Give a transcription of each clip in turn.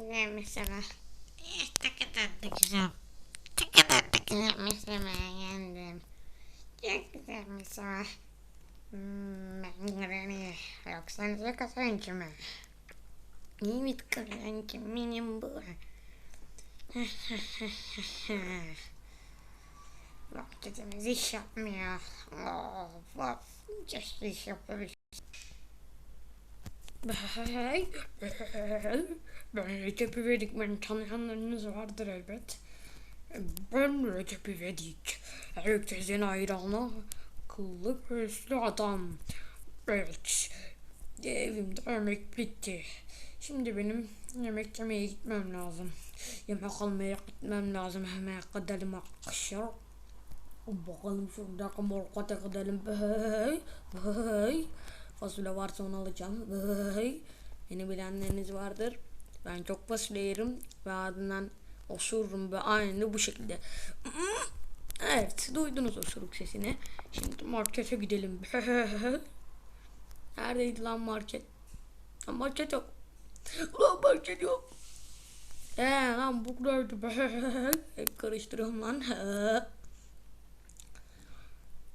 güzel mesela. İşte kadar da güzel. Ne kadar da güzel mesela yendim. Çok güzel mesela. Hmm, ben. Yoksa ne kazançım mı? Evet kazançım benim bu. Vakitimiz iş yapmıyor. Of of. Just iş yapıyoruz. Ben Recep İvedik, beni tanıyanlarınız vardır elbet. Ben Recep İvedik, herkesin hayranı, kıllı gözlü adam. Evet, evimde yemek bitti. Şimdi benim yemek yemeye gitmem lazım. Yemek almaya gitmem lazım hemen gidelim arkadaşlar. Bakalım şurada morkata gidelim. Hey, hey. Fasulye varsa onu alacağım. Beni bilenleriniz vardır. Ben çok fasulye yerim ve ardından osururum ve aynı bu şekilde. Evet, duydunuz osuruk sesini. Şimdi markete gidelim. Neredeydi lan market? Lan market yok. Lan market yok. Eee lan buradaydı. Hep karıştırıyorum lan.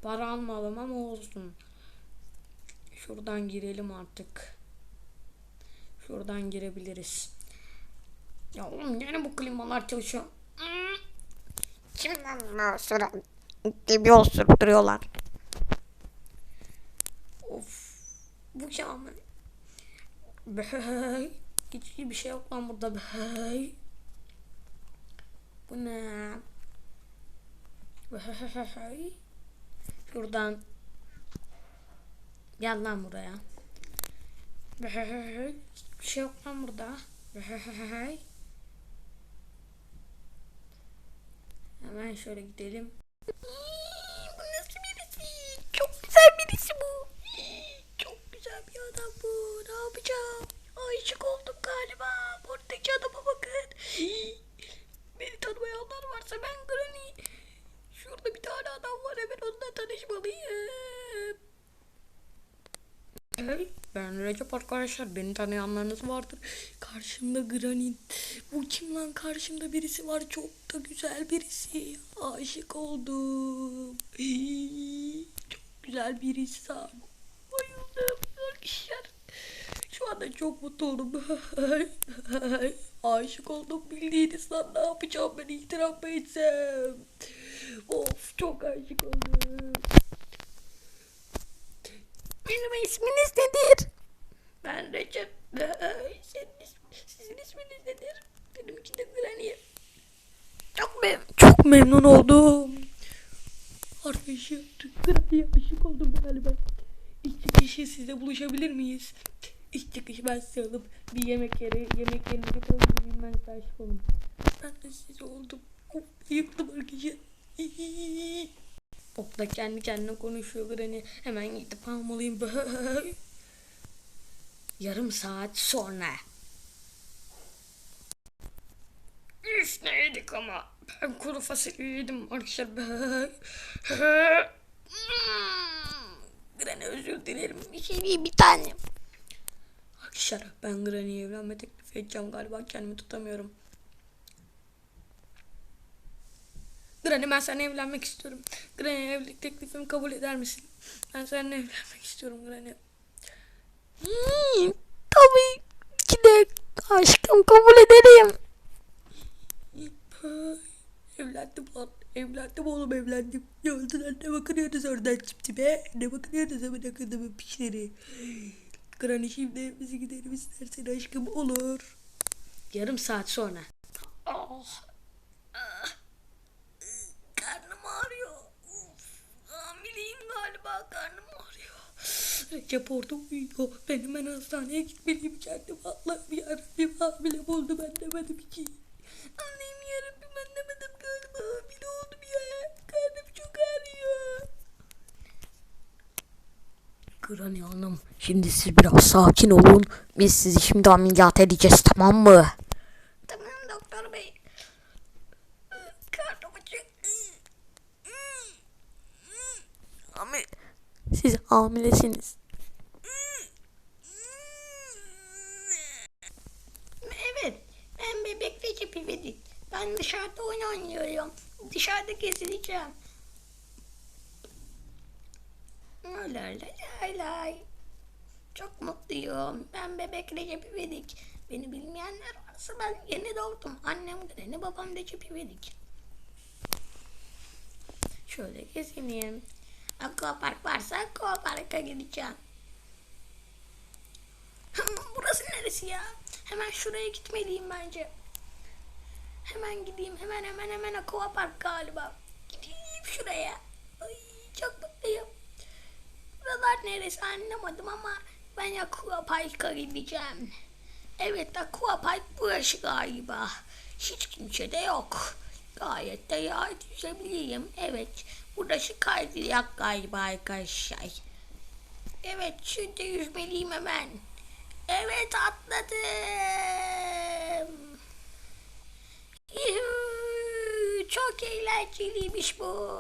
Para almadım ama olsun. Şuradan girelim artık. Şuradan girebiliriz. Ya oğlum yine bu klimalar çalışıyor. Kimden bu osuran gibi osurup duruyorlar. Of. Bu şamı. Bey. Hiç bir şey yok lan burada. Bey. Bu ne? Bey. Şuradan Gel lan buraya. Bir şey yok lan burada. Hemen şöyle gidelim. Bu nasıl birisi? Çok güzel birisi bu. Çok güzel bir adam bu. Ne yapacağım? Aşık oldum galiba. Buradaki adama bakın. Beni tanımayanlar varsa ben Granny. Şurada bir tane adam var hemen onunla tanışmalıyım. Hey, ben Recep arkadaşlar. Beni tanıyanlarınız vardır. Karşımda Granit. Bu kim lan? Karşımda birisi var. Çok da güzel birisi. Aşık oldum. Çok güzel bir insan. Bayıldım arkadaşlar. Şu anda çok mutlu oldum. Aşık oldum bildiğiniz lan ne yapacağım ben itiraf etsem? Of çok aşık oldum. Benim isminiz nedir? Ben Recep. Senin ismin, sizin isminiz nedir? Benimki de Granny. Çok mem çok memnun oldum. Arkadaşım Granny'e aşık oldum galiba. İlk çıkışı size buluşabilir miyiz? İlk çıkışı ben size alıp bir yemek yeri, yemek yerine götürebilirim ben size aşık oldum. Ben de size oldum. Yıktım arkadaşlar. Ok da kendi kendine konuşuyor Granny. Hemen gidip almalıyım. Yarım saat sonra. Üf ne yedik ama. Ben kuru fasulye yedim arkadaşlar. Granny özür dilerim. Bir şey değil bir tane. Arkadaşlar ben Granny'ye evlenme teklif edeceğim galiba. Kendimi tutamıyorum. Granny ben seninle evlenmek istiyorum. Granny evlilik teklifimi kabul eder misin? Ben seninle evlenmek istiyorum Granny. Hmm, tabii ki de aşkım kabul ederim. evlendim lan. Evlendim oğlum evlendim. Ne oldu lan ne bakıyorsunuz oradan çipti be? Ne bakıyorsunuz hemen akıdımın pişleri? Granny şimdi evimize gidelim istersen aşkım olur. Yarım saat sonra. Oh. Ah. Karnım ağrıyor. Uf, hamileyim galiba karnım ağrıyor. Recep orada uyuyor. Ben hemen hastaneye gitmeliyim kendim. Allah'ım yarabbim hamile oldu ben demedim ki. Annem yarabbim ben demedim galiba hamile oldum ya. Karnım çok ağrıyor. Granny Hanım şimdi siz biraz sakin olun. Biz sizi şimdi ameliyat edeceğiz tamam mı? Tamam doktor bey. Karnım acıyor. Hamile. Siz hamilesiniz. Evet. Ben dışarıda oyun oynuyorum. Dışarıda gezineceğim. Lay lay lay lay. Çok mutluyum. Ben bebek Recep İvedik. Beni bilmeyenler varsa ben yeni doğdum. Annem Granny, babam Recep İvedik. Şöyle gezineyim. Aquapark varsa Aquapark'a gideceğim. Burası neresi ya? Hemen şuraya gitmeliyim bence. Hemen gideyim. Hemen hemen hemen Aquapark galiba. Gideyim şuraya. Ay, çok mutluyum. Buralar neresi anlamadım ama ben Aquapark'a gideceğim. Evet Aquapark burası galiba. Hiç kimse de yok. Gayet de rahat yüzebileyim. Evet burası kaydırak galiba arkadaşlar. Evet şimdi yüzmeliyim hemen. Evet atladım. Yuhuu, çok eğlenceliymiş bu.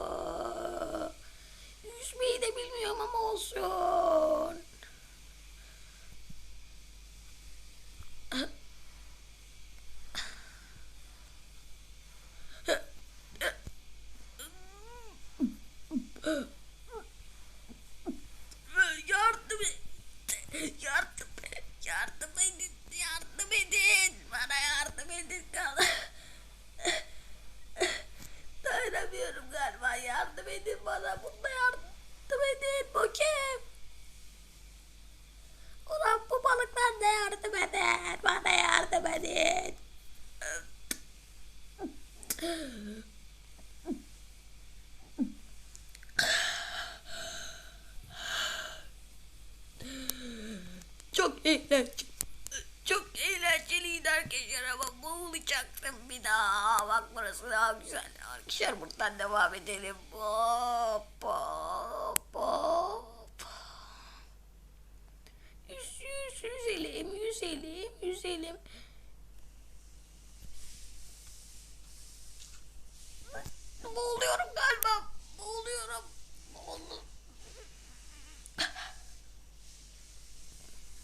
Yüzmeyi de bilmiyorum ama olsun. Eğlenceli. Çok eğlenceliydi arkadaşlar ama boğulacaktım bir daha. Bak burası daha güzel. Arkadaşlar buradan devam edelim. Hop hop hop. Yüz, yüz, yüzelim, yüzelim, yüzelim.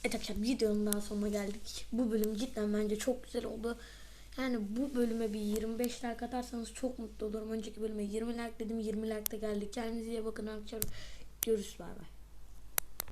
Evet arkadaşlar videonun daha sonuna geldik. Bu bölüm cidden bence çok güzel oldu. Yani bu bölüme bir 25 like atarsanız çok mutlu olurum. Önceki bölüme 20 like dedim 20 like de geldik. Kendinize iyi bakın arkadaşlar. Görüşürüz bay bay.